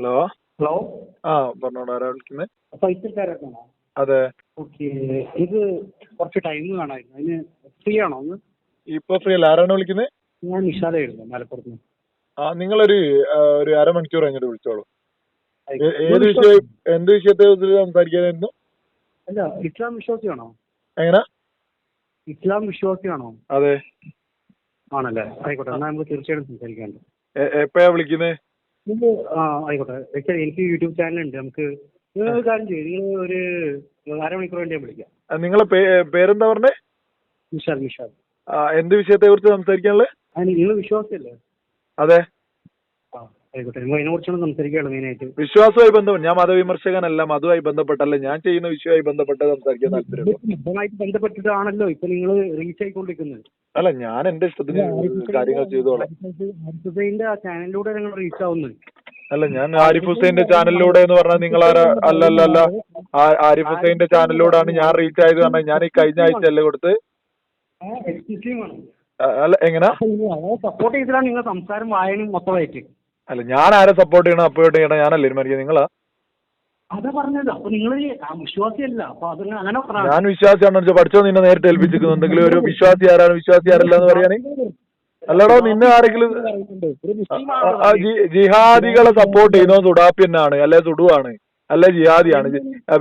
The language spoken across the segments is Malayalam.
ഹലോ? ഹലോ? ആ പറഞ്ഞോളൂ ആരാ വിളിക്കുന്നത് ഫൈസൽക്കാരാണോ അതെ. ഓക്കെ ഇത് കുറച്ച് ടൈം വേണമായിരുന്നു. അതിന് ഫ്രീ ആണോ ഒന്ന് ഇപ്പൊ ഫ്രീ അല്ല. ആരാണ് വിളിക്കുന്നത് ഞാൻ നിഷാദായിരുന്നു മലപ്പുറത്ത്. ആ നിങ്ങളൊരു ആ, ഒരു അരമണിക്കൂർ കഴിഞ്ഞിട്ട് വിളിച്ചോളൂ. ഏ- ഏത് വിഷയം എന്ത് വിഷയത്തെ കുറിച്ച് സംസാരിക്കാനായിരുന്നു? അല്ല ഇസ്ലാം വിശ്വാസിയാണോ? എങ്ങനെ? ഇസ്ലാം വിശ്വാസിയാണോ? അതെ. ആണല്ലേ? ആയിക്കോട്ടെ എന്നാൽ നമുക്ക് തീർച്ചയായിട്ടും സംസാരിക്കാനുണ്ട് എ- എപ്പോഴാ വിളിക്കുന്നത് ഇത് ആ ആയിക്കോട്ടെ. ആക്ച്വലി എനിക്ക് യൂട്യൂബ് ചാനലുണ്ട്. നമുക്ക് നിങ്ങൾ ഒരു കാര്യം ചെയ്യും. നിങ്ങൾ ഒരു അരമണിക്കൂർ വേണ്ടി ഞാൻ വിളിക്കാം നിങ്ങളെ പേ- പേരെന്താ പറഞ്ഞേ? നിഷാദ് ആ, എന്ത് വിഷയത്തെ കുറിച്ച് സംസാരിക്കാനുള്ളത് അതിന് നിങ്ങൾ വിശ്വാസമല്ലേ അതെ. ആ ആയിക്കോട്ടെ. നിങ്ങൾ അതിനെ കുറിച്ചാണ് സംസാരിക്കാനുള്ളത് മെയിനായിട്ട്. വിശ്വാസവുമായി ബന്ധപ്പെട്ട് ഞാൻ മതവിമർശകനല്ല മതവുമായി ബന്ധപ്പെട്ടല്ല ഞാൻ ചെയ്യുന്ന വിഷയമായി ബന്ധപ്പെട്ട് സംസാരിക്കാൻ താല്പര്യമുള്ളൂ. ഇതുമായിട്ട് ബന്ധപ്പെട്ടിട്ടാണല്ലോ ഇപ്പൊ നിങ്ങൾ റീച്ച് ആയിക്കൊണ്ടിരിക്കുന്നത്. അല്ല ഞാൻ എന്റെ ഇഷ്ടത്തിന് കാര്യങ്ങൾ ചെയ്തോളാം. ഹുസൈന്റെ ആ ചാനലിലൂടെ റീച്ച് ആവുന്നത്. അല്ല ഞാൻ ആരിഫ് ഹുസൈന്റെ ചാനലിലൂടെ എന്ന് പറഞ്ഞാൽ നിങ്ങൾ ആരാ? അല്ല അല്ല അല്ല ആ- ആരിഫ് ഹുസൈന്റെ ചാനലിലൂടെയാണ് ഞാൻ റീച്ച് ആയത് പറഞ്ഞാൽ ഞാൻ ഈ കഴിഞ്ഞ ആഴ്ച അല്ലേ കൊടുത്ത് അല്ല എങ്ങനാ? സപ്പോർട്ട് ചെയ്തിട്ടാണ് നിങ്ങൾ സംസാരം വായനയും മൊത്തമായിട്ട്? അല്ല ഞാൻ ആരെ സപ്പോർട്ട് ചെയ്യണം അപ്പോഴും ചെയ്യണം ഞാനല്ലേ തീരുമാനിക്കുന്നത് നിങ്ങളാ? അതാ പറഞ്ഞത്. അപ്പൊ നിങ്ങൾ വിശ്വാസിയല്ല. അപ്പൊ അത് അങ്ങനെ ഞാൻ വിശ്വാസിയാണെന്ന് വെച്ചാൽ പഠിച്ചോ നിന്നെ നേരിട്ട് ഏൽപ്പിച്ചിരിക്കുന്നു. എന്തെങ്കിലും ഒരു വിശ്വാസി ആരാണ്? വിശ്വാസി ആരല്ല എന്ന് പറയാന്? അല്ലടോ നിന്നെ ആരെങ്കിലും ജിഹാദികളെ സപ്പോർട്ട് ചെയ്യുന്നത് സുഡാപ്യനാണ് അല്ലെ സുഡുവാണ്. അല്ലെ ജിഹാദിയാണ്.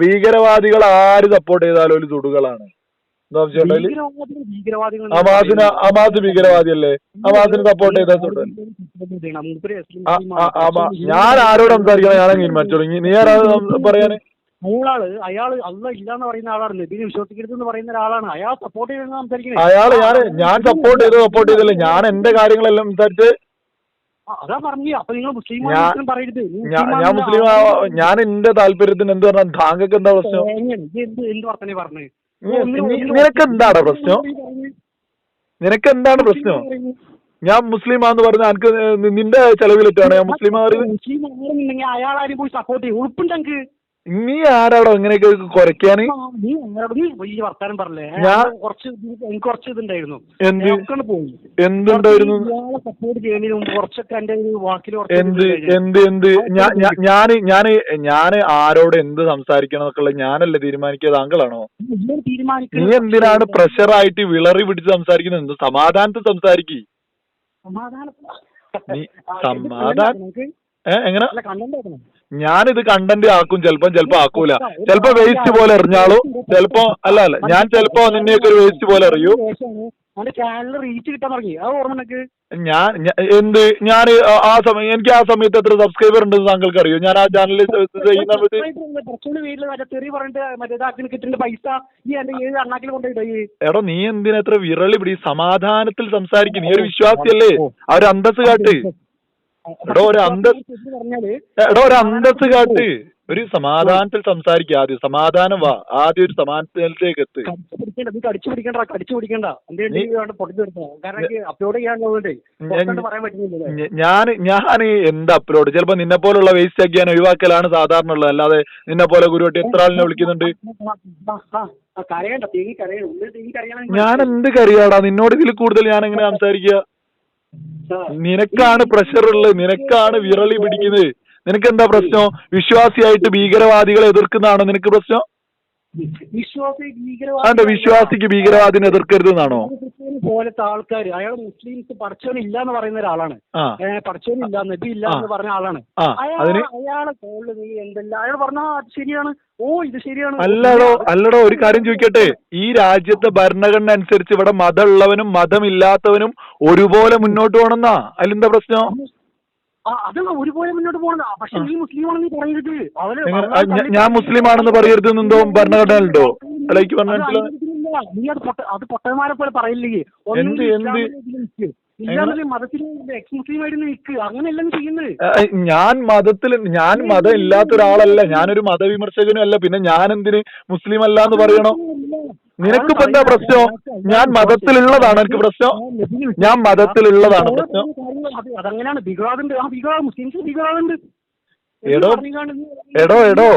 ഭീകരവാദികൾ ആര് സപ്പോർട്ട് ചെയ്താലും ഒരു സുഡുകളാണ്. അമാസ് ഭീകരവാദി അല്ലേ അമാസിന് സപ്പോർട്ട് ചെയ്ത സുഡു മൂപ്പര് മുസ്ലിം ആ, ആ, ആ, മ- ഞാൻ ആരോട് സംസാരിക്കണം ഞാനങ്ങ് തീരുമാനിച്ചോളൂ നീ ആരാ പറയാന്? മൂളാൾ അയാൾ അല്ല ഇല്ലാന്ന് പറയുന്ന ആളാണ് നബീനെ വിശ്വസിക്കരുത് എന്ന് പറയുന്ന ഒരാളാണ്. അയാൾ സപ്പോർട്ട് ചെയ്ത് സംസാരിക്കുന്നത് അയാൾ ഞാൻ ഞാൻ സപ്പോർട്ട് ചെയ്ത് സപ്പോർട്ട് ചെയ്തല്ലേ ഞാൻ എന്റെ കാര്യങ്ങളെല്ലാം സംസാരിച്ച് അതാ പറഞ്ഞു അപ്പൊ നിങ്ങൾ മുസ്ലിം പറയരുത്. ഞാൻ മുസ്ലിം ഞാൻ എന്റെ താല്പര്യത്തിന് എന്ത് പറഞ്ഞാൽ താങ്കൾക്ക് എന്താ പ്രശ്നം? എന്ത് എന്ത് വർത്തനെ പറഞ്ഞു? നിനക്ക് എന്താണ് പ്രശ്നം? നിനക്ക് എന്താണ് പ്രശ്നം? ഞാൻ മുസ്ലിം ആന്ന് പറഞ്ഞ എനിക്ക് നിന്റെ ചെലവിലിട്ടാണ് ഞാൻ മുസ്ലിം അയാൾ ആരും പോയി സപ്പോർട്ട് ചെയ്യും. ഉറപ്പുണ്ട് എനിക്ക് നീ ആരാടോ ഇങ്ങനെയൊക്കെ കുരയ്ക്കാന്? നീ എന്നോട് നീ വർത്താനം പറഞ്ഞേ ഞാൻ- കുറച്ച് എനിക്ക് കുറച്ച് ഇതുണ്ടായിരുന്നു. എന്ത്? പോയി. എന്തുണ്ടായിരുന്നു? ഞാൻ സപ്പോർട്ട് ചെയ്യുന്നതിന് മുമ്പ് കുറച്ചൊക്കെ എന്റെ വാക്കിൽ എന്ത്? എന്ത്? എന്ത്? ഞാൻ ഞാൻ ഞാൻ ഞാൻ ഞാൻ ആരോട് എന്ത് സംസാരിക്കണം എന്നൊക്കെ ഞാനല്ലേ തീരുമാനിക്കുക താങ്കളാണോ? നീ എന്തിനാണ് പ്രഷറായിട്ട് വിളറി പിടിച്ച് സംസാരിക്കുന്നത്? എന്ത് സമാധാനത്തിൽ സംസാരിക്കി. സമാധാനം സമാധാനം- എങ്ങനെ? ഞാനിത് കണ്ടന്റ് ആക്കും ചിലപ്പം ചിലപ്പോ ആക്കൂല. ചിലപ്പോ വേസ്റ്റ് പോലെ എറിഞ്ഞാളൂ ചിലപ്പോ അല്ല അല്ല ഞാൻ ചിലപ്പോ നിന്നെയൊക്കെ ഒരു വേസ്റ്റ് പോലെ എറിയൂ. ചാനലിൽ റീച്ച് കിട്ടാൻ തുടങ്ങി അത് ഓർമ്മ ഞാൻ എന്ത് ഞാൻ ആ സമയം എനിക്ക് ആ സമയത്ത് എത്ര സബ്സ്ക്രൈബർ ഉണ്ടെന്ന് താങ്കൾക്ക് അറിയോ ഞാൻ ആ ചാനലിൽ എടോ നീ എന്തിനാ എത്ര വിരളി പിടി? സമാധാനത്തിൽ സംസാരിക്കും. നീ ഒരു വിശ്വാസിയല്ലേ? ആ ഒരു അന്തസ് കാട്ട്. എടോ, ഒരു എടോ അന്തസ് കാട്ട് ഒരു സമാധാനത്തിൽ സംസാരിക്കുക ആദ്യം. സമാധാനം വാ. ആദ്യം ഒരു സമാധാനത്തിലേക്ക് എത്ത്. കടിച്ചു പിടിക്കണ്ട കടിച്ചു പിടിക്കണ്ട ഞാൻ- ഞാൻ എന്ത് അപ്ലോഡ് ചിലപ്പോ നിന്നെ പോലുള്ള വേസ്റ്റ് ആക്കി ഞാൻ ഒഴിവാക്കലാണ് സാധാരണ ഉള്ളത്. അല്ലാതെ നിന്നെ പോലെ ഗുരുവട്ടി എത്ര ആളിനെ വിളിക്കുന്നുണ്ട്? ഞാൻ എന്ത് കറിയാടാ നിന്നോട് ഇതിൽ കൂടുതൽ ഞാൻ എങ്ങനെ സംസാരിക്കുക നിനക്കാണ് പ്രഷർ ഉള്ളത് നിനക്കാണ് വിരളി പിടിക്കുന്നത്. നിനക്ക് എന്താ പ്രശ്നം? വിശ്വാസിയായിട്ട് ഭീകരവാദികളെ എതിർക്കുന്നതാണോ നിനക്ക് പ്രശ്നം? വിശ്വാസി വിശ്വാസിക്ക് ഭീകരവാദിനെ എതിർക്കരുതെന്നാണോ? പോലത്തെ ആൾക്കാർ അയാൾ മുസ്ലിംസ് പഠിച്ചവൻ ഇല്ല എന്ന് പറയുന്ന ഒരാളാണ്. ഇല്ല നബി ഇല്ല എന്ന് പറഞ്ഞ ആളാണ്. അയാളെ കോളിൽ നീ എന്തെല്ലാം അയാൾ പറഞ്ഞ അത് ശരിയാണ്. ഓ ഇത് ശരിയാണ്. അല്ലടോ അല്ലടോ ഒരു കാര്യം ചോദിക്കട്ടെ. ഈ രാജ്യത്തെ ഭരണഘടന അനുസരിച്ച് ഇവിടെ മതമുള്ളവനും മതമില്ലാത്തവനും ഒരുപോലെ മുന്നോട്ട് പോകണമെന്നാ? അതിലെന്താ പ്രശ്നം? അതല്ല ഒരുപോലെ മുന്നോട്ട് പോകണത് പക്ഷെ നീ മുസ്ലിം ആണെന്ന് പറയരുത് തള്ളി- ഞാൻ മുസ്ലിം ആണെന്ന് പറയരുത് പറഞ്ഞ അത് മനസ്സിലാ- അനുവദിക്കുന്നില്ല. നീ അത് അത് പൊട്ടന്മാരെ പോലെ പറയില്ലേ? എന്ത്, എന്ത്? ഞാൻ മതത്തിൽ ഞാൻ മതം ഇല്ലാത്ത ഒരാളല്ല ഞാനൊരു മതവിമർശകനും അല്ല പിന്നെ ഞാൻ എന്തിന് മുസ്ലിം അല്ല എന്ന് പറയണോ? നിനക്കിപ്പോ എന്താ പ്രശ്നം? ഞാൻ മതത്തിലുള്ളതാണ് എനിക്ക് പ്രശ്നം. ഞാൻ മതത്തിലുള്ളതാണ് പ്രശ്നം. അതങ്ങനെയാണ്. ആ ഭീകരവാദം മുസ്ലിംസ് ഭീകരവാദുണ്ട് എടോ, എടോ, എടോ.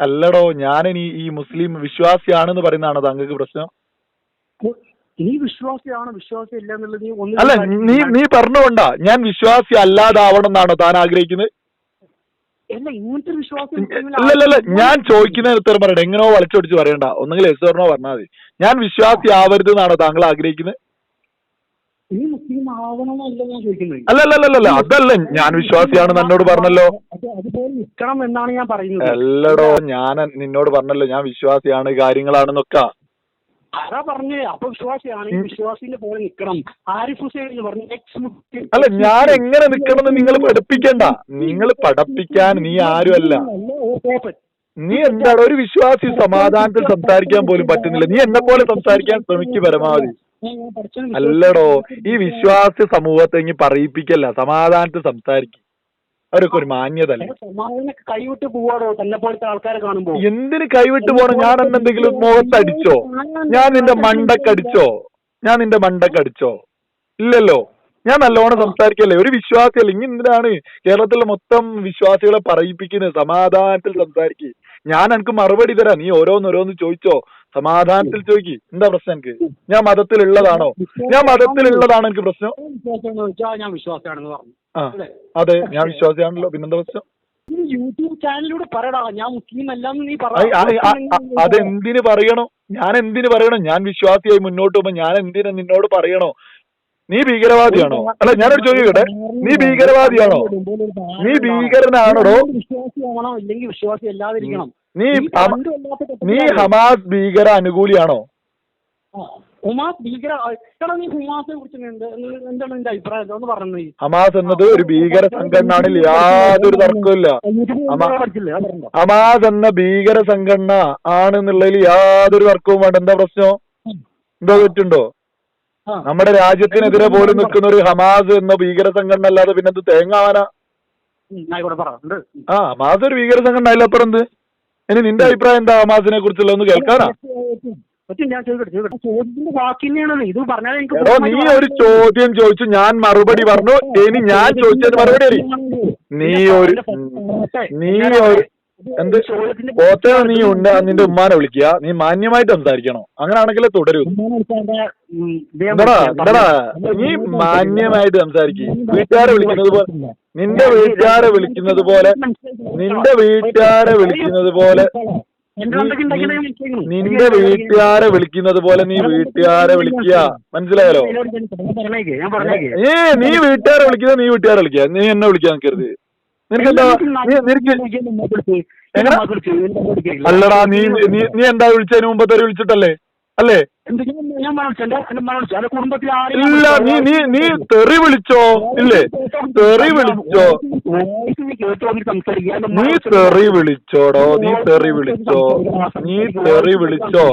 അല്ലടോ ഞാനിനി ഈ മുസ്ലിം വിശ്വാസിയാണെന്ന് പറയുന്നതാണ് താങ്കൾക്ക് പ്രശ്നം? നീ വിശ്വാസിയാണ്? വിശ്വാസി ഇല്ല എന്നുള്ളത് നീ ഒന്ന് അല്ല നീ നീ പറഞ്ഞുകൊണ്ടാ. ഞാൻ വിശ്വാസി അല്ലാതാവണം എന്നാണോ താൻ ആഗ്രഹിക്കുന്നത്? ഞാൻ ചോദിക്കുന്നതിന് ഉത്തരം പറയണ്ട എങ്ങനെയോ വളച്ചൊടിച്ച് പറയണ്ട. ഒന്നെങ്കിൽ എസ് പറഞ്ഞോ പറഞ്ഞാൽ മതി. ഞാൻ വിശ്വാസി ആവരുത് എന്നാണോ താങ്കൾ ആഗ്രഹിക്കുന്നത്? അല്ലല്ലല്ല അതല്ല ഞാൻ വിശ്വാസിയാണെന്ന് എന്നോട് പറഞ്ഞല്ലോ. അല്ലടോ അതുപോലെ എന്നാണ് ഞാൻ പറയുന്നത്. അല്ലടോ ഞാൻ നിന്നോട് പറഞ്ഞല്ലോ ഞാൻ വിശ്വാസിയാണ് കാര്യങ്ങളാണെന്നൊക്കെ. അതാ പറഞ്ഞേ? അപ്പൊ വിശ്വാസിയാണ്. ഈ വിശ്വാസിന്റെ പോലെ നിൽക്കണം. ആരിഫ് ഹുസൈൻ എന്ന് പറഞ്ഞ എക്സ് അല്ല ഞാൻ എങ്ങനെ നിൽക്കണമെന്ന് നിങ്ങൾ പഠിപ്പിക്കണ്ട. നിങ്ങൾ പഠിപ്പിക്കാൻ നീ ആരുമല്ല. നീ എന്താണ് ഒരു വിശ്വാസി സമാധാനത്തിൽ സംസാരിക്കാൻ പോലും പറ്റുന്നില്ല. നീ എന്നെ പോലെ സംസാരിക്കാൻ ശ്രമിക്കു പരമാവധി. അല്ലടോ ഈ വിശ്വാസി സമൂഹത്തെ ഇനി പറയിപ്പിക്കല്ല. സമാധാനത്തിൽ സംസാരിക്കും. അവരൊക്കെ ഒരു മാന്യത അല്ലേ സമാധാനൊക്കെ കൈവിട്ട് പോവാടോ? തന്നെ പോലത്തെ ആൾക്കാരെ കാണുമ്പോ. എന്തിന് കൈവിട്ട് പോണം ഞാൻ എന്നെ എന്തെങ്കിലും മുഖത്തടിച്ചോ? ഞാൻ നിന്റെ മണ്ടക്കടിച്ചോ ഞാൻ നിന്റെ മണ്ടക്കടിച്ചോ ഇല്ലല്ലോ. ഞാൻ നല്ലോണം സംസാരിക്കല്ലേ? ഒരു വിശ്വാസിയല്ല? ഇനി എന്തിനാണ് കേരളത്തിലെ മൊത്തം വിശ്വാസികളെ പറയിപ്പിക്കുന്നത്? സമാധാനത്തിൽ സംസാരിക്കുക ഞാൻ എനിക്ക് മറുപടി തരാം. നീ ഓരോന്നോരോന്ന് ചോദിച്ചോ? സമാധാനത്തിൽ ചോദിക്കി എന്താ പ്രശ്നം എനിക്ക്? ഞാൻ മതത്തിലുള്ളതാണോ? ഞാൻ മതത്തിലുള്ളതാണോ എനിക്ക് പ്രശ്നം? ഞാൻ വിശ്വാസമാണെന്ന് പറഞ്ഞു. അതെ ഞാൻ വിശ്വാസിയാണല്ലോ. പിന്നെന്താ പ്രശ്നം? യൂട്യൂബ് ചാനലിലൂടെ പറയടാ. ഞാൻ മുസ്ലിം അല്ലാന്ന് നീ പറ. അതെന്തിന് പറയണോ? ഞാൻ എന്തിന് പറയണോ? ഞാൻ വിശ്വാസിയായി മുന്നോട്ട് പോകുമ്പോ ഞാൻ എന്തിനു നിന്നോട് പറയണോ? നീ ഭീകരവാദിയാണോ? അല്ല ഞാനൊരു ചോദിക്കട്ടെ. നീ ഭീകരവാദിയാണോ? നീ ഭീകരനാണോടോ? ഇല്ലെങ്കിൽ വിശ്വാസി അല്ലാതിരിക്കണം നീ നീ. ഹമാസ് ഭീകര അനുകൂലിയാണോ. ഹുമാസ് ഭീകര നീ ഹുമാസിനെ കുറിച്ച് എന്താണ് നിന്റെ അഭിപ്രായം? ഒന്ന് പറഞ്ഞു നീ ഹമാസ് എന്നത് ഒരു ഭീകര സംഘടനയാണെങ്കിൽ യാതൊരു തർക്കമില്ല ഹമാസ് എന്ന ഭീകര സംഘടന ആണെന്നുള്ളതിൽ യാതൊരു തർക്കവും വേണ്ട. എന്താ പ്രശ്നം? എന്തോ തെറ്റുണ്ടോ. നമ്മുടെ രാജ്യത്തിനെതിരെ പോലും നിൽക്കുന്ന ഒരു ഹമാസ് എന്ന ഭീകര സംഘടന അല്ലാതെ പിന്നെ എന്ത് തേങ്ങാവാന ആ ഹമാസ് ഒരു ഭീകര സംഘടന അതിലപ്പുറം എന്ത് ഇനി നിന്റെ അഭിപ്രായം എന്താ ഹമാസിനെ കുറിച്ചുള്ള ഒന്ന് കേൾക്കാനാ നീ ഒരു ചോദ്യം ചോദിച്ചു ഞാൻ മറുപടി പറഞ്ഞു ഇനി ഞാൻ ചോദിച്ചതിന് മറുപടി നീ ഒരു നീ ഒരു എന്ത്? പോത്തേ നീ ഉണ്ട. നിന്റെ ഉമ്മാനെ വിളിക്കുക. നീ മാന്യമായിട്ട് സംസാരിക്കണോ. അങ്ങനാണെങ്കിലേ തുടരൂ. നീ മാന്യമായിട്ട് സംസാരിക്കുക വീട്ടുകാരെ വിളിക്കുന്നത് പോലെ നിന്റെ വീട്ടുകാരെ വിളിക്കുന്നത് പോലെ നിന്റെ വീട്ടുകാരെ വിളിക്കുന്നത് പോലെ നിന്റെ വീട്ടുകാരെ വിളിക്കുന്നത് പോലെ നീ വീട്ടുകാരെ വിളിക്കുക. മനസ്സിലായല്ലോ? ഏ നീ വീട്ടുകാരെ വിളിക്കുന്നത് നീ വീട്ടുകാരെ വിളിക്കുക. നീ എന്നെ വിളിക്കാൻ നിൽക്കരുത് അല്ലടാ നീ നീ നീ എന്താ വിളിച്ചതിന് മുമ്പത്തെ വിളിച്ചിട്ടല്ലേ? അല്ലേ? ഇല്ല. നീ നീ നീ തെറി വിളിച്ചോ? ഇല്ലേ? തെറി വിളിച്ചോ? നീ തെറി വിളിച്ചോടോ? നീ തെറി വിളിച്ചോ? നീ തെറി വിളിച്ചോ?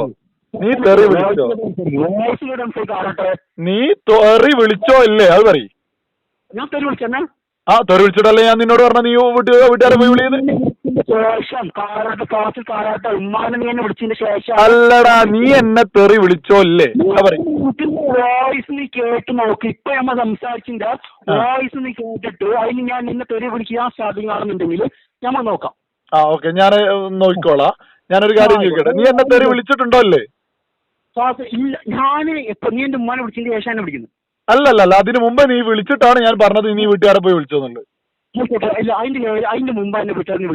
നീ തെറി വിളിച്ചോ? നീ തെറി വിളിച്ചോ ഇല്ലേ? അത് പറയും. ഞാൻ തെറി വിളിച്ചെന്നെ? ആ തെറി വിളിച്ചിട്ടല്ലേ ഞാൻ നിന്നോട് പറഞ്ഞ? നീ വീട്ടുകാർ വീട്ടുകാരെ പോയി വിളിയത് ശേഷം കാറാട്ട് ക്ലാസ്സിൽ കാറാട്ട് ഉമ്മാനെ നീ എന്നെ വിളിച്ചതിന് ശേഷം അല്ലടാ നീ എന്നെ തെറി വിളിച്ചോ അല്ലേ? വോയിസ് നീ കേട്ട് നോക്ക്. ഇപ്പൊ നമ്മ സംസാരിച്ചിന്റെ വോയിസ് നീ കേട്ടിട്ട് അതിന് ഞാൻ നിന്നെ തെറി വിളിക്കാൻ സ്റ്റാർട്ടിംഗ് ആണെന്നുണ്ടെങ്കിൽ നമ്മൾ നോക്കാം. ആ ഓക്കെ. ഞാൻ നോക്കിക്കോളാം. ഞാനൊരു കാര്യം ചോദിക്കട്ടെ. നീ എന്നെ തെറി വിളിച്ചിട്ടുണ്ടോ അല്ലേ? ഞാൻ ഇപ്പൊ നീ എന്റെ ഉമ്മാനെ വിളിച്ചതിന് ശേഷം വിളിക്കുന്നത് അല്ലല്ല അല്ല അതിന് മുമ്പ് നീ വിളിച്ചിട്ടാണ് ഞാൻ പറഞ്ഞത് നീ വീട്ടുകാരെ പോയി വിളിച്ചോന്നുള്ളത്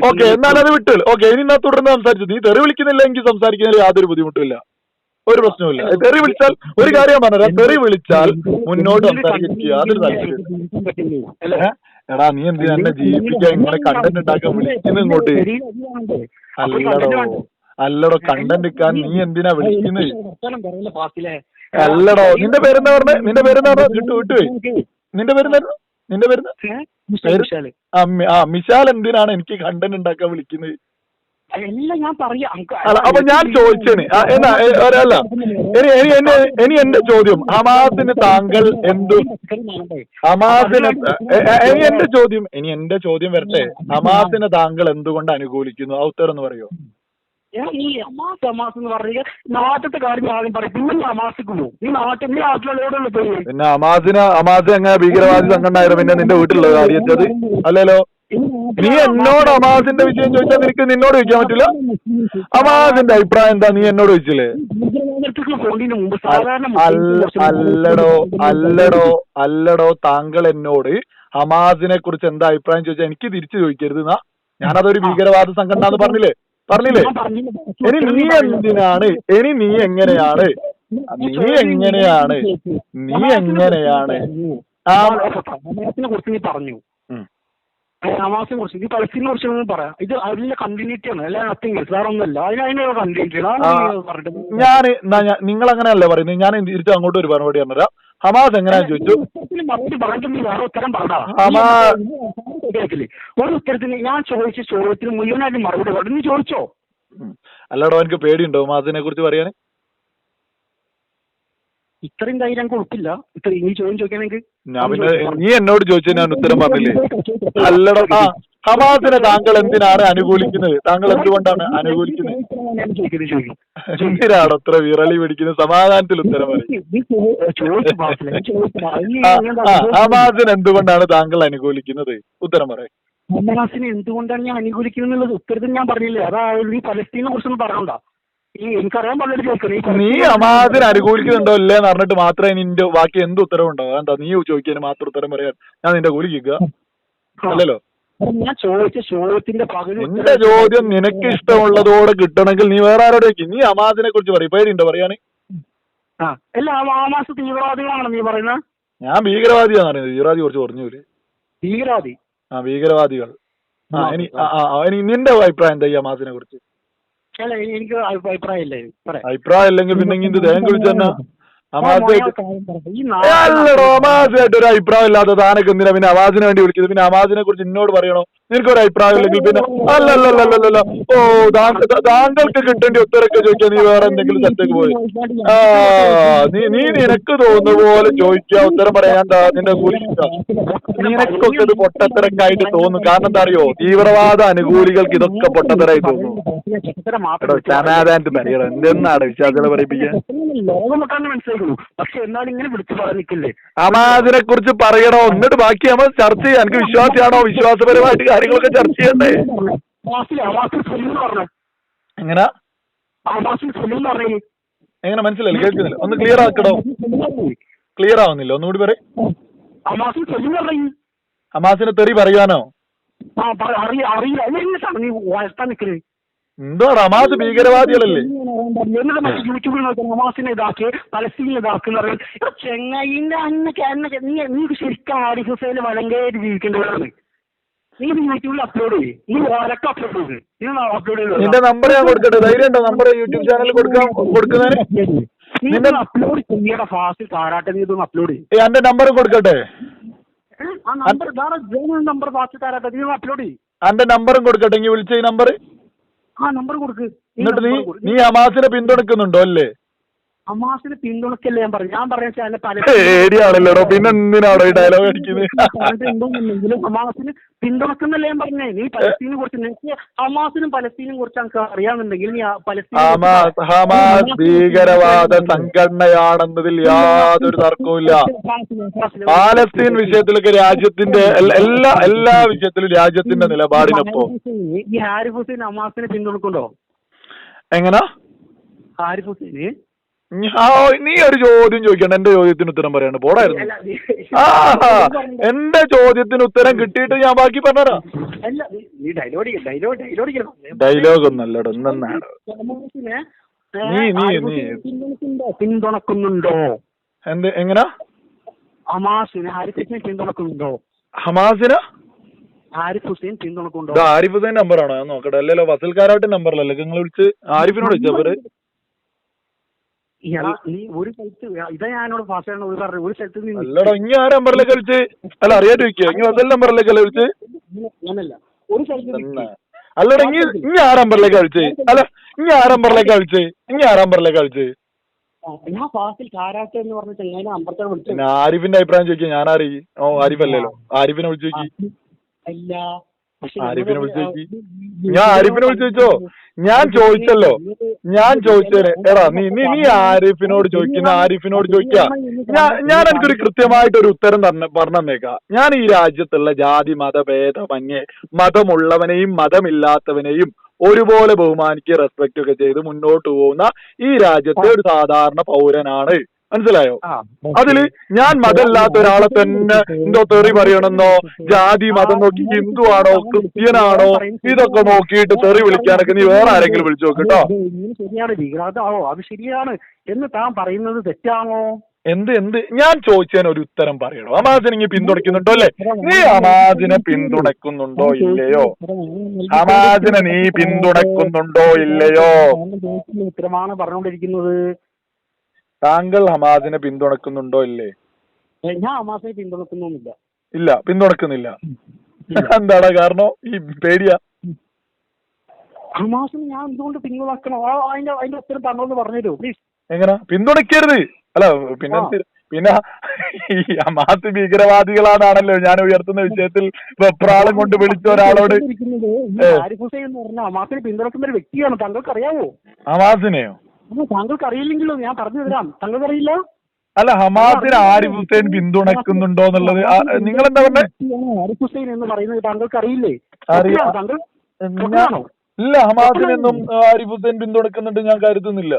ഓക്കെ എന്നാൽ അത് വിട്ടു. ഓക്കെ ഇനി ഞാൻ തുടർന്ന് സംസാരിച്ചു. നീ തെറി വിളിക്കുന്നില്ല എനിക്ക് സംസാരിക്കുന്നതിൽ യാതൊരു ബുദ്ധിമുട്ടില്ല ഒരു പ്രശ്നവുമില്ല. തെറി വിളിച്ചാൽ ഒരു കാര്യം പറഞ്ഞുതരാം. തെറി വിളിച്ചാൽ മുന്നോട്ട് സംസാരിക്കുക അതൊരു താല്പര്യം? എടാ നീ എന്തിനാ എന്നെ ജീവിപ്പിക്കാൻ ഇങ്ങനെ കണ്ടന്റ് ഉണ്ടാക്കാൻ വിളിക്കുന്നു ഇങ്ങോട്ട്? അല്ലടോ. അല്ലടോ കണ്ടന്റ് ഇക്കാൻ നീ എന്തിനാ വിളിക്കുന്നത്? അല്ലടോ നിന്റെ പേരെന്താ പറഞ്ഞ? നിന്റെ പേരെന്താ പറഞ്ഞ? വിട്ടു വിട്ടുപോയി നിന്റെ പേരെന്തായിരുന്നു? നിന്റെ പേര്? ആ മിശാൽ എന്തിനാണ് എനിക്ക് കണ്ടന്റ് ഉണ്ടാക്കാൻ വിളിക്കുന്നത്? അപ്പൊ ഞാൻ ചോദിച്ചേന്. എന്നാ അല്ല ഇനി എന്റെ ഇനി എന്റെ ചോദ്യം. ഹമാസിന് താങ്കൾ എന്തു ഹമാസിന് ഇനി എന്റെ ചോദ്യം ഇനി എന്റെ ചോദ്യം വരട്ടെ. ഹമാസിനെ താങ്കൾ എന്തുകൊണ്ട് അനുകൂലിക്കുന്നു? ഔത്തർ എന്ന് പറയോ? ഞാൻ ഈ അമാസ് അമാസ് എന്ന് പറഞ്ഞാൽ നാട്ടിലത്തെ കാര്യം ആദ്യം പറയും. പിന്നെ നീ അമാസിക്ക് പോകും നീ നാട്ടിൽ നീ നാട്ടിലുള്ള പോയി? പിന്നെ അമാസിന് അമാസ് എങ്ങനെ ഭീകരവാദി സംഘടനായിരുന്നു പിന്നെ നിന്റെ വീട്ടിലുള്ള കാര്യം അല്ലല്ലോ നീ എന്നോട് അമാസിന്റെ വിജയം ചോദിച്ചാൽ നിനക്ക് നിന്നോട് ചോദിക്കാൻ പറ്റില്ല? അമാസിന്റെ അഭിപ്രായം എന്താ? നീ എന്നോട് ചോദിച്ചില്ലേ? അല്ലടോ അല്ലടോ അല്ലടോ താങ്കൾ എന്നോട് ഹമാസിനെ കുറിച്ച് എന്താ അഭിപ്രായം ചോദിച്ചാൽ എനിക്ക് തിരിച്ചു ചോദിക്കരുത് എന്നാ. ഞാനതൊരു ഭീകരവാദ സംഘടന എന്ന് പറഞ്ഞില്ലേ? പറഞ്ഞില്ലേ? ഇനി നീ എന്തിനാണ്? ഇനി നീ എങ്ങനെയാണ്? നീ എങ്ങനെയാണ്? നീ എങ്ങനെയാണ്? കുറിച്ച് നീ പറഞ്ഞു. ഉം. ഹമാസിനെ കുറിച്ച് നീ പലസ്തീനെ കുറിച്ച് ഒന്നും പറയാം. ഇത് അതിന്റെ കണ്ടിന്യൂറ്റി ആണ്. അല്ല നത്തിങ് വേറെ അതിന് കണ്ടിന്യൂറ്റി ഞാൻ നിങ്ങൾ അങ്ങനെയല്ലേ പറയുന്നത്? ഞാൻ തിരിച്ചു അങ്ങോട്ട് ഒരു പരിപാടി പറഞ്ഞുതരാം. ഹമാസ് എങ്ങനെയാന്ന് ചോദിച്ചു? മറുപടി പറഞ്ഞിട്ട് നീ വേറെ ഉത്തരം പറഞ്ഞാ ഹമാ- ഒരു ഉത്തരത്തിന് ഞാൻ ചോദിച്ച ചോദ്യത്തിന് മുഴുവനായിട്ട് മറുപടി പറഞ്ഞു ചോദിച്ചോ. അല്ലടോ എനിക്ക് പേടിയുണ്ടോ ഹമാസിനെ കുറിച്ച് പറയാൻ. ഇത്രയും ധൈര്യം കൊടുക്കില്ല ഇത്ര ഇനി ചോദ്യം ചോദിക്കണമെങ്കിൽ ഞാൻ പിന്നെ നീ എന്നോട് ചോദിച്ചു ഞാൻ ഉത്തരം പറഞ്ഞില്ലേ? അല്ലടോ ആ ഹമാസിനെ താങ്കൾ എന്തിനാണ് അനുകൂലിക്കുന്നത്? താങ്കൾ എന്തുകൊണ്ടാണ് അനുകൂലിക്കുന്നത്? എന്തിനാണ് അത്ര വിറളി പിടിക്കുന്നത് സമാധാനത്തിൽ ഉത്തരം പറയും? ഹമാസിനെ എന്തുകൊണ്ടാണ് താങ്കൾ അനുകൂലിക്കുന്നത്? ഉത്തരം പറയും. ഹമാസിനെ എന്തുകൊണ്ടാണ് ഞാൻ അനുകൂലിക്കുന്നത് ഉത്തരത്തിൽ ഞാൻ പറഞ്ഞില്ലേ? അതായത് ഈ പലസ്തീനെ കുറിച്ചൊന്നും പറയണ്ട. നീ അമാദിനെ അനുകൂലിക്കുന്നുണ്ടോ ഇല്ലേ എന്ന് പറഞ്ഞിട്ട് മാത്രമേ നിന്റെ ബാക്കി എന്ത് ഉത്തരവ് ഉണ്ടാവും എന്താ നീ ചോദിക്കാൻ മാത്രം ഉത്തരം പറയാൻ. ഞാൻ നിന്റെ അല്ലല്ലോ? ചോദിച്ച ചോദ്യത്തിന്റെ പകരം നിന്റെ ചോദ്യം നിനക്ക് ഇഷ്ടമുള്ളതോടെ കിട്ടണമെങ്കിൽ നീ വേറെ ആരോട് ചോദിക്കും. നീ അമാദിനെ കുറിച്ച് പറയും. പേടിയുണ്ടോ പറയാന്? തീവ്രവാദികളാണ് നീ പറയുന്നത് ഞാൻ ഭീകരവാദിയാന്ന് പറയുന്നത്. ഭീകരവാദി കുറച്ച് പറഞ്ഞു ഭീകരവാദി? ആ ഭീകരവാദികൾ. ആ, ഇനി നിന്റെ അഭിപ്രായം എന്താ ഈ അമാസിനെ കുറിച്ച്? അല്ല എനിക്ക് അഭി- അഭിപ്രായമില്ലേ പറയാം. അഭിപ്രായം ഇല്ലെങ്കിൽ പിന്നെ ഇങ്ങ് ദേഹം ഈ അല്ലടോ ഒരു അഭിപ്രായം ഇല്ലാത്ത താനൊക്കെ എന്തിനാ പിന്നെ അവാസിനെ വേണ്ടി വിളിക്കുന്നത് പിന്നെ അവാസിനെ കുറിച്ച് എന്നോട് പറയണോ? നിനക്ക് ഒരു അഭിപ്രായം ഇല്ലെങ്കിൽ പിന്നെ അല്ലല്ലല്ലല്ലല്ല ഓ താങ്കൾക്ക് കിട്ടേണ്ടി ഉത്തരൊക്കെ ചോദിക്കാൻ നീ വേറെ എന്തെങ്കിലും സ്ഥലത്തേക്ക് പോയി. ആ നീ നീ നിനക്ക് തോന്നുന്ന പോലെ ചോദിക്കുക ഉത്തരം പറയാൻ നിന്റെ കൂലിക്കുക നിനക്കൊക്കെ ഇത് പൊട്ടത്തരക്കായിട്ട് തോന്നും. കാരണം എന്താ അറിയോ തീവ്രവാദ അനുകൂലികൾക്ക് ഇതൊക്കെ പൊട്ടത്തരായി തോന്നും. സമാധാനത്തിൽ പറയടോ എന്തെന്നാണ് വിശ്വാസികളെ പറയിപ്പിക്കാൻ ഹമാസിനെ കുറിച്ച് പറയണോ? എന്നിട്ട് ബാക്കി നമ്മൾ ചർച്ച ചെയ്യാം. എനിക്ക് വിശ്വാസിയാണോ? വിശ്വാസപരമായിട്ട് കാര്യങ്ങളൊക്കെ ചർച്ച ചെയ്യണ്ടേ? എങ്ങനെ? എങ്ങനെ മനസ്സിലായില്ല? കേൾക്കുന്നില്ല? ഒന്ന് ക്ലിയർ ആക്കടോ. ക്ലിയർ ആവുന്നില്ല? ഒന്നുകൂടി പറയും. അമാസിനെ തെറി പറയാനോ? എന്തോ റമാസ് ഭീകരവാദികളല്ലേ ഇതാക്കി പലസ്തീനെ പറയും ചെങ്ങൈന്റെ അന്നൊക്കെ നീ ശരിക്കും ആരിഫ് ഹുസൈന് വലങ്കയായിട്ട് ജീവിക്കേണ്ടതാണ് നീ യൂട്യൂബിൽ അപ്ലോഡ് ചെയ്യും. നീ ഓരൊക്കെ അപ്ലോഡ് ചെയ്ത് നീ അപ്ലോഡ് നിന്റെ നമ്പർ ഞാൻ കൊടുക്കട്ടെ. ധൈര്യം ഉണ്ടോ? നമ്പർ യൂട്യൂബ് ചാനലിൽ കൊടുക്കാൻ കൊടുക്കുന്നതിന്? നീ അപ്ലോഡ് ചെയ്യട ഫാസ്റ്റ് കാരാട്ടെ നീ ഇതൊന്ന് അപ്ലോഡ് ചെയ്യും. എന്റെ നമ്പർ കൊടുക്കട്ടെ. ആ നമ്പർ നമ്പർ ഫാസ്റ്റ് കാരാട്ടെ നീ അപ്ലോഡ് ചെയ്യും. എന്റെ നമ്പറും കൊടുക്കട്ടെ. ഇനി വിളിച്ച ഈ നമ്പർ ആ നമ്പർ കൊടുക്ക്. എന്നിട്ട് നീ നീ അമാസിനെ പിന്തുണക്കുന്നുണ്ടോ? അല്ലേ? അമാസിനെ പിന്തുണക്കല്ലേ ഞാൻ പറഞ്ഞു ഞാൻ പറയാൻ ചാനൽ പല ഏരിയാണല്ലോടോ പിന്നെ എന്തിനാണോ ഈ ഡയലോഗ് അടിക്കുന്നത് ഹമാസിന് പിന്തുണക്കുന്നല്ലേ ഞാൻ പറഞ്ഞേ. നീ പലസ്തീനെ കുറിച്ച് നിനക്ക് ഹമാസിനും പലസ്തീനും കുറിച്ച് നമുക്ക് അറിയാമെന്നുണ്ടെങ്കിൽ നീ പലസ്തീൻ ഹമാസ് ഭീകരവാദ സംഘടനയാണെന്നതിൽ യാതൊരു തർക്കവുമില്ല പാലസ്തീൻ വിഷയത്തിലൊക്കെ രാജ്യത്തിന്റെ എല്ലാ എല്ലാ വിഷയത്തിലും രാജ്യത്തിന്റെ നിലപാടിനൊപ്പം. ഈ ഹാരിഫ് ഹുസൈൻ ഹമാസിനെ പിന്തുണക്കുണ്ടോ എങ്ങനാ? ഹാരിഫ് ഹുസൈന് നീ ഒരു ചോദ്യം ചോദിക്കണ്ട എന്റെ ചോദ്യത്തിന് ഉത്തരം പറയണ്ട പോടായിരുന്നു. ആ എന്റെ ചോദ്യത്തിന് ഉത്തരം കിട്ടിയിട്ട് ഞാൻ ബാക്കി പറഞ്ഞുതരാം ഡയലോഗ് ഒന്നല്ലടോ നീ- നീ- നീ- പിന്തുണക്കുന്നുണ്ടോ? എന്ത് എങ്ങനാ? ഹമാസിനെ ഹാരിഫ് ഹുസൈൻ പിന്തുണക്കുന്നുണ്ടോ? ഹമാസിന്? ഹാരിഫ് ഹുസൈൻ പിന്തുണക്കുന്നുണ്ടോ? ഹാരിഫ് ആരിഫ് ഹുസൈൻ നമ്പറാണോ ഞാൻ നോക്കട്ടെ. അല്ലല്ലോ വസൽക്കാരായിട്ട് നമ്പർ നമ്പറിലല്ലേ നിങ്ങൾ വിളിച്ച് ആരിഫിനോട് വിളിച്ചോ പേര് ഇയാൾ നീ ഒരു സ്ഥലത്ത് ഇതാ ഞാനോട് ഫാസ്റ്റ് ഒരു പറഞ്ഞു ഒരു സ്ഥലത്ത് നീ അല്ലടോ ഇനി നമ്പറിലേക്ക് വിളിച്ച്? അല്ല അറിയാതെ വെക്കോ ഇനി അങ്ങനല്ല ഒരു സ്ഥലത്ത് എന്നാ നിൽക്ക്. അല്ലടാ ഇനി ഇനി ആ നമ്പറിലേക്ക് വിളിച്ച് അല്ല ഇനി ആ നമ്പറിലേക്ക് കളിച്ച് ഇനി ആ നമ്പറിലേക്ക് കളിച്ച് ഞാൻ ഫാസ്റ്റിൽ കാരാട്ട് എന്ന് പറഞ്ഞ ചെങ്ങനെ വിളിച്ചു. ആരിഫിന്റെ അഭിപ്രായം ചോദിക്കാം. ഞാൻ ആരി ഓ ആരിഫ് അല്ലല്ലോ ആരിഫിനെ വിളിച്ചു നോക്കി അല്ല. ആരിഫിനെ വിളിച്ചു നോക്കി. ഞാൻ ആരിഫിനെ വിളിച്ചു ചോദിച്ചോ? ഞാൻ ചോദിച്ചല്ലോ. ഞാൻ ചോദിച്ചേനെ എടാ നീ നീ നീ ആരിഫിനോട് ചോദിക്കുന്ന ആരിഫിനോട് ചോദിക്കാ. ഞാൻ ഞാൻ എനിക്കൊരു കൃത്യമായിട്ട് ഒരു ഉത്തരം തന്നെ പറഞ്ഞേക്കാം ഞാൻ ഈ രാജ്യത്തുള്ള ജാതി മതഭേദമന്യേ മതമുള്ളവനെയും മതമില്ലാത്തവനെയും ഒരുപോലെ ബഹുമാനിക്കുക റെസ്പെക്ട് ഒക്കെ ചെയ്ത് മുന്നോട്ട് പോകുന്ന ഈ രാജ്യത്തെ ഒരു സാധാരണ പൗരനാണ്. മനസ്സിലായോ? അതിൽ ഞാൻ മതമല്ലാത്ത ഒരാളെ തന്നെ എന്തോ തെറി പറയണമെന്നോ ജാതി മതം നോക്കി ഹിന്ദു ആണോ ക്രിസ്ത്യനാണോ ഇതൊക്കെ നോക്കിയിട്ട് തെറി വിളിക്കാനൊക്കെ നീ വേറെ ആരെങ്കിലും വിളിച്ചു നോക്ക് കേട്ടോ. ശരിയാണ് അത് ശരിയാണ് എന്ന് താൻ പറയുന്നത് തെറ്റാണോ? എന്ത് എന്ത്? ഞാൻ ചോദിച്ചതിന് ഒരു ഉത്തരം പറയണോ? ഹമാസിനെ ഇങ്ങനെ പിന്തുണയ്ക്കുന്നുണ്ടോ അല്ലേ? നീ ഹമാസിനെ പിന്തുണയ്ക്കുന്നുണ്ടോ ഇല്ലയോ? ഹമാസിനെ നീ പിന്തുണയ്ക്കുന്നുണ്ടോ ഇല്ലയോ? ഉത്തരമാണ് പറഞ്ഞുകൊണ്ടിരിക്കുന്നത്. താങ്കൾ ഹമാസിനെ പിന്തുണക്കുന്നുണ്ടോ ഇല്ലേ? ഞാൻ ഹമാസിനെ പിന്തുണക്കുന്നൊന്നുമില്ല. ഇല്ല പിന്തുണക്കുന്നില്ല. എന്താടാ കാരണം? ഈ പേടിയാ. ഹമാസിന് ഞാൻ എന്തുകൊണ്ട് പിന്തുണക്കണം? അതിന്റെ അതിന്റെ ഉത്തരം താങ്കളൊന്ന് പറഞ്ഞുതരൂ പ്ലീസ് എങ്ങനെ? പിന്തുണയ്ക്കരുത് അല്ല പിന്നെ പിന്നെ ഈ ഹമാസ് ഭീകരവാദികളാണല്ലോ ഞാൻ ഉയർത്തുന്ന വിഷയത്തിൽ വെപ്രാളം കൊണ്ട് വിളിച്ച ഒരാളോട്. ആരിഫ് ഹുസൈൻ എന്ന് പറഞ്ഞ ഹമാസിനെ പിന്തുണക്കുന്ന ഒരു വ്യക്തിയാണ്. താങ്കൾക്ക് അറിയാവോ ഹമാസിനെയോ? താങ്കൾക്ക് അറിയില്ലെങ്കിലോ ഞാൻ പറഞ്ഞു തരാം. താങ്കൾക്ക് അറിയില്ല അല്ല ഹമാസിന് ആരിഫ് ഹുസൈൻ പിന്തുണക്കുന്നുണ്ടോ എന്നുള്ളത്? നിങ്ങൾ എന്താ പറഞ്ഞേ? വ്യക്തിയാണ് ആരിഫ് ഹുസൈൻ എന്ന് പറയുന്നത് താങ്കൾക്ക് അറിയില്ലേ താങ്കൾ? ഇല്ല ഹമാസിനെന്നും ആരിഫ് ഹുസൈൻ പിന്തുണക്കുന്നുണ്ട് ഞാൻ കരുതുന്നില്ല.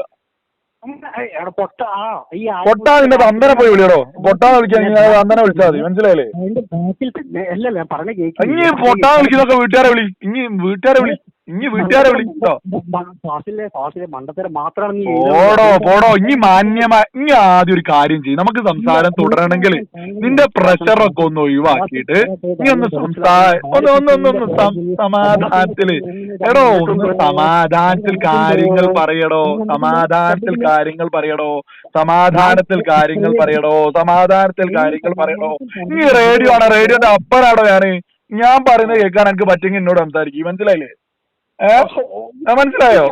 പൊട്ട പൊട്ടാ നിന്റെ തന്തനെ പോയി വിളിയടോ. പൊട്ടാന്ന് വിളിക്കാൻ നീ തന്തനെ വിളിച്ചാൽ മതി മനസ്സിലായില്ലേ? ഇനി പൊട്ടാ വിളിക്കുന്നൊക്കെ വീട്ടുകാരെ വിളി. ഇനി വീട്ടുകാരെ വിളി. ഇനി വീട്ടുകാരെ വിളിച്ചോ കേട്ടോ ഫാസിലെ ഫാസിലെ മണ്ടത്തരം മാത്രമാണ് നീ പോടോ പോടോ ഇനി മാന്യമായ ഇനി ആദ്യം ഒരു കാര്യം ചെയ്യും. നമുക്ക് സംസാരം തുടരണമെങ്കിൽ നിന്റെ പ്രഷറൊക്കെ ഒന്ന് ഒഴിവാക്കിയിട്ട് നീ ഒന്ന് സംസാ ഒന്ന് ഒന്ന് ഒന്ന് ഒന്ന് സമാധാനത്തിൽ. എടോ ഒന്ന് സമാധാനത്തിൽ കാര്യങ്ങൾ പറയടോ. സമാധാനത്തിൽ കാര്യങ്ങൾ പറയടോ. സമാധാനത്തിൽ കാര്യങ്ങൾ പറയടോ. സമാധാനത്തിൽ കാര്യങ്ങൾ പറയടോ. നീ റേഡിയോ ആണോ. റേഡിയോന്റെ അപ്പറാണോ ഞാൻ? ഞാൻ പറയുന്നത് കേൾക്കാൻ എനിക്ക് പറ്റുമെങ്കിൽ എന്നോട് സംസാരിക്കും. മനസ്സിലായില്ലേ? മനസ്സിലായോ?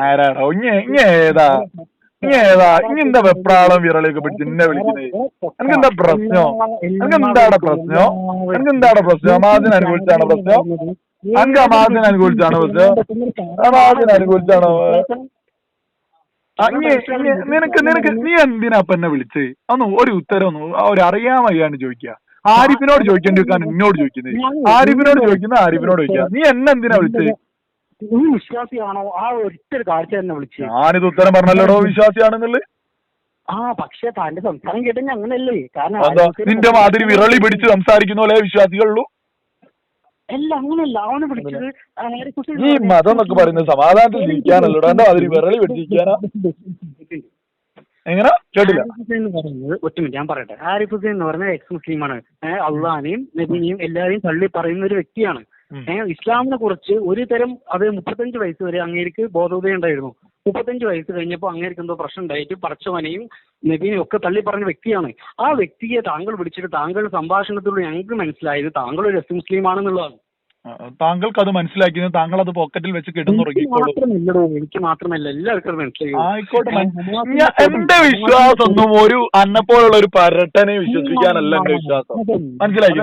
ആരാണോ? ഇങ്ങേതാ ഏതാ? ഏതാ? ഇനി എന്താ വെപ്രാളം വിരളിയൊക്കെ പിടിച്ച് എന്നെ വിളിക്കുന്നത് എനിക്ക് എന്താ പ്രശ്നോ? എനിക്ക് എന്താണ് പ്രശ്നോ? എനിക്ക് എന്താണ് പ്രശ്നം? അമാദിന് അനുകൂലിച്ചാണ് പ്രശ്നം? എനിക്ക് അമാദിന് അനുകൂലിച്ചാണ് പ്രശ്നം? അമാദിന് അനുകൂലിച്ചാണോ? നിനക്ക് നിനക്ക് നീ എന്തിനാ അപ്പൊ എന്നെ വിളിച്ചത് ഒന്ന് ഒരു ഉത്തരം ഒന്ന് ഒരു അറിയാൻ ചോദിക്കുക ആരിഫിനോട് ചോദിക്കേണ്ടി വെക്കാൻ എന്നോട് ചോദിക്കുന്നത്. ആരിഫിനോട് ചോദിക്കുന്ന ആരിഫിനോട് ചോദിക്കാം നീ എന്നെ എന്തിനാ വിളിച്ചത്? നീ വിശ്വാസിയാണോ? ആ ഒരിക്കലും ഒരു കാഴ്ച തന്നെ വിളിച്ചു. ഞാനിത് ഉത്തരം പറഞ്ഞല്ലോടോ വിശ്വാസിയാണെന്നുള്ളത്. ആ പക്ഷെ താന്റെ സംസാരം കേട്ടെങ്കിൽ അങ്ങനല്ലേ കാരണം നിന്റെ മാതിരി വിരളി പിടിച്ച് സംസാരിക്കുന്ന പോലെ വിശ്വാസികളുള്ളൂ. അല്ല അങ്ങനല്ല അവനെ വിളിച്ചത് ഈ മതം എന്നൊക്കെ പറയുന്നത് സമാധാനത്തിൽ ജീവിക്കാനല്ലോ എന്റെ മാതിരി വിരളി പിടിച്ചിരിക്കാനാ എങ്ങനെ? കേട്ടില്ല. ഒറ്റ മിനിറ്റ് ഞാൻ പറയട്ടെ. ആരിഫ് ഹുസൈൻ എന്ന് പറയുന്നത് എക്സ് മുസ്ലിമാണ് അള്ളഹാനെയും നബിനെയും എല്ലാവരെയും തള്ളി പറയുന്ന ഒരു വ്യക്തിയാണ്. ഇസ്ലാമിനെ കുറിച്ച് ഒരു തരം അത് മുപ്പത്തഞ്ച് വയസ്സ് വരെ അങ്ങേർക്ക് ബോധോദയം ഉണ്ടായിരുന്നു. മുപ്പത്തഞ്ച് വയസ്സ് കഴിഞ്ഞപ്പോൾ അങ്ങേർക്ക് എന്തോ പ്രശ്നം ഉണ്ടായിട്ട് പറച്ചവനെയും നബീനെയും ഒക്കെ തള്ളി പറഞ്ഞ വ്യക്തിയാണ്. ആ വ്യക്തിയെ താങ്കൾ വിളിച്ചിട്ട് താങ്കൾ സംഭാഷണത്തിലൂടെ ഞങ്ങൾക്ക് മനസ്സിലായത് താങ്കൾ ഒരു എസ് മുസ്ലിം ആണെന്നുള്ളതാണ്. താങ്കൾക്ക് അത് മനസ്സിലാക്കി താങ്കൾ അത് പോക്കറ്റിൽ വെച്ച് കിടന്നുറങ്ങിക്കോളൂ എനിക്ക് മാത്രമല്ല എല്ലാവർക്കും ആയിക്കോട്ടെ എന്റെ വിശ്വാസം ഒന്നും ഒരു അന്നപ്പോലുള്ള ഒരു പരട്ടനെ വിശ്വസിക്കാനല്ല എന്റെ വിശ്വാസം. മനസ്സിലാക്കി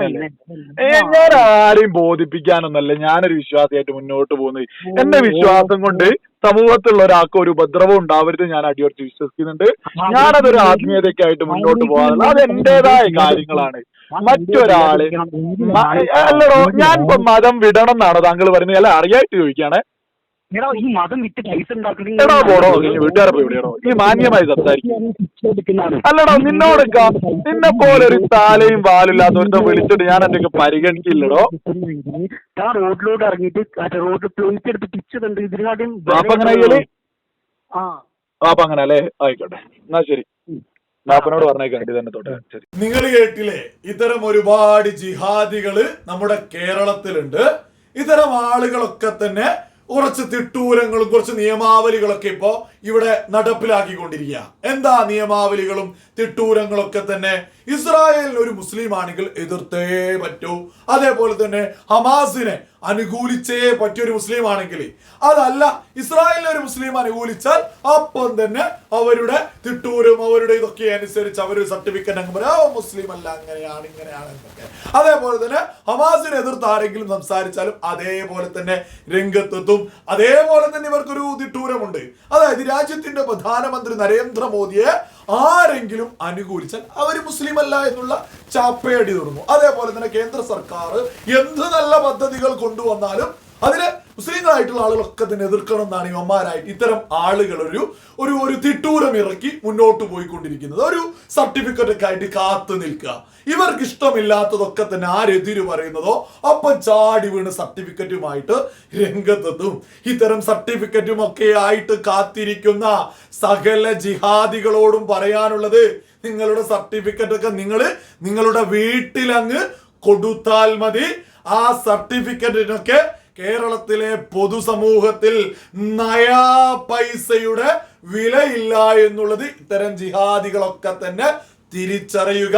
ഞാൻ ആരെയും ബോധിപ്പിക്കാനൊന്നല്ല ഞാനൊരു വിശ്വാസിയായിട്ട് മുന്നോട്ട് പോകുന്നത്. എന്റെ വിശ്വാസം കൊണ്ട് സമൂഹത്തിലുള്ള ഒരാൾക്ക് ഒരു ഉപദ്രവം ഉണ്ടാവരുത് ഞാൻ അടിയോടിച്ച് വിശ്വസിക്കുന്നുണ്ട്. ഞാനതൊരു ആത്മീയതയ്ക്കായിട്ട് മുന്നോട്ട് പോകാറുള്ളത് അത് എന്റേതായ കാര്യങ്ങളാണ്. മറ്റൊരാൾ അല്ലടോ ഞാൻ ഇപ്പൊ മതം വിടണം എന്നാണോ താങ്കൾ പറയുന്നത്? അല്ല അറിയായിട്ട് ചോദിക്കാണ് എടാ ഈ മതം വിറ്റ് പൈസ എടാ പോടോ നീ വീട്ടുകാരെ പോയി മാന്യമായി സംസാരിക്കും. അല്ലടോ നിന്നോടൊക്കെ നിന്നെ പോലെ ഒരു താലയും വാലില്ലാത്ത ഒരുത്തം വിളിച്ചിട്ട് ഞാൻ എന്റെ പരിഗണിക്കില്ലടോ? ആ റോഡിലോട്ട് ഇറങ്ങിയിട്ട് റോഡിൽ പ്ലേറ്റ് എടുത്ത് പിച്ചതുണ്ട്. അപ്പൊ അങ്ങനെ ആ. അപ്പൊ അങ്ങനെ അല്ലേ? ആയിക്കോട്ടെ. എന്നാ ശരി. ബാപ്പനോട് പറഞ്ഞേക്കാം ഇത് തന്നെ തൊട്ടെ. ശരി. നിങ്ങൾ കേട്ടില്ലേ? ഇത്തരം ഒരുപാട് ജിഹാദികൾ നമ്മുടെ കേരളത്തിലുണ്ട്. ഇത്തരം ആളുകളൊക്കെ തന്നെ കുറച്ച് തിട്ടൂരങ്ങളും കുറച്ച് നിയമാവലികളൊക്കെ ഇപ്പോ ഇവിടെ നടപ്പിലാക്കിക്കൊണ്ടിരിക്കുക. എന്താ നിയമാവലികളും തിട്ടൂരങ്ങളും ഒക്കെ തന്നെ? ഇസ്രായേലിന് ഒരു മുസ്ലിം ആണെങ്കിൽ എതിർത്തേ പറ്റൂ. അതേപോലെ തന്നെ ഹമാസിനെ അനുകൂലിച്ചേ പറ്റിയ ഒരു മുസ്ലിം ആണെങ്കിൽ അതല്ല ഇസ്രായേലിനെ ഒരു മുസ്ലിം അനുകൂലിച്ചാൽ അപ്പം തന്നെ അവരുടെ തിട്ടൂരും അവരുടെ ഇതൊക്കെ അനുസരിച്ച് അവർ സർട്ടിഫിക്കറ്റ് അങ്ങ് പറയും. "ആ, മുസ്ലിം അല്ല അങ്ങനെയാണ് ഇങ്ങനെയാണ് എന്നൊക്കെ. അതേപോലെ തന്നെ ഹമാസിനെ എതിർത്ത് ആരെങ്കിലും സംസാരിച്ചാലും അതേപോലെ തന്നെ രംഗത്തെത്തും. അതേപോലെ തന്നെ ഇവർക്കൊരു തിട്ടൂരമുണ്ട്. അതായത് രാജ്യത്തിന്റെ പ്രധാനമന്ത്രി നരേന്ദ്രമോദിയെ ആരെങ്കിലും അനുകൂലിച്ചാൽ അവർ മുസ്ലിം അല്ല എന്നുള്ള ചാപ്പയടി തുടങ്ങും. അതേപോലെ തന്നെ കേന്ദ്ര സർക്കാർ എന്ത് നല്ല പദ്ധതികൾ കൊണ്ടുവന്നാലും അതിന് മുസ്ലിങ്ങളായിട്ടുള്ള ആളുകളൊക്കെ തന്നെ എതിർക്കണം എന്നാണ് ഇവന്മാരായിട്ട് ഇത്തരം ആളുകൾ ഒരു ഒരു ഒരു തിട്ടൂരം ഇറക്കി മുന്നോട്ട് പോയിക്കൊണ്ടിരിക്കുന്നത്. ഒരു സർട്ടിഫിക്കറ്റ് ഒക്കെ ആയിട്ട് കാത്തു നിൽക്കുക. ഇവർക്ക് ഇഷ്ടമില്ലാത്തതൊക്കെ തന്നെ ആരെതിര് പറയുന്നതോ ഒപ്പം ചാടി വീണ് സർട്ടിഫിക്കറ്റുമായിട്ട് രംഗത്തെത്തും. ഇത്തരം സർട്ടിഫിക്കറ്റും ഒക്കെ ആയിട്ട് കാത്തിരിക്കുന്ന സകല ജിഹാദികളോടും പറയാനുള്ളത് നിങ്ങളുടെ സർട്ടിഫിക്കറ്റ് ഒക്കെ നിങ്ങൾ നിങ്ങളുടെ വീട്ടിലങ്ങ് കൊടുത്താൽ മതി. ആ സർട്ടിഫിക്കറ്റിനൊക്കെ കേരളത്തിലെ പൊതുസമൂഹത്തിൽ നയാ പൈസയുടെ വിലയില്ല എന്നുള്ളത് ഇത്തരം ജിഹാദികളൊക്കെ തന്നെ തിരിച്ചറിയുക.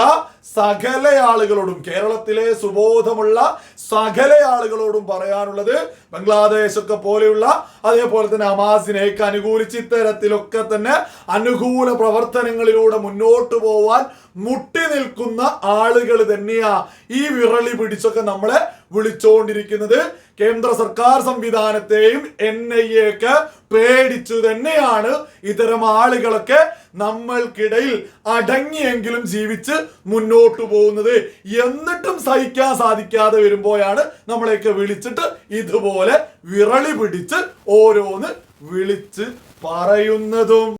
സകല ആളുകളോടും കേരളത്തിലെ സുബോധമുള്ള സകല ആളുകളോടും പറയാനുള്ളത് ബംഗ്ലാദേശൊക്കെ പോലെയുള്ള അതേപോലെ തന്നെ ഹമാസിനെയൊക്കെ അനുകൂലിച്ച് ഇത്തരത്തിലൊക്കെ തന്നെ അനുകൂല പ്രവർത്തനങ്ങളിലൂടെ മുന്നോട്ട് പോവാൻ മുട്ടി നിൽക്കുന്ന ആളുകൾ തന്നെയാ ഈ വിറളി പിടിച്ചൊക്കെ നമ്മളെ വിളിച്ചുകൊണ്ടിരിക്കുന്നത് കേന്ദ്ര സർക്കാർ സംവിധാനത്തെയും എൻ ഐ എ ഒക്കെ പേടിച്ചു തന്നെയാണ് ഇത്തരം ആളുകളൊക്കെ നമ്മൾക്കിടയിൽ അടങ്ങിയെങ്കിലും ജീവിച്ച് മുന്നോട്ടു പോകുന്നത്. എന്നിട്ടും സഹിക്കാൻ സാധിക്കാതെ വരുമ്പോഴാണ് നമ്മളെയൊക്കെ വിളിച്ചിട്ട് ഇതുപോലെ വിരളി പിടിച്ച് ഓരോന്ന് വിളിച്ച് പറയുന്നതും.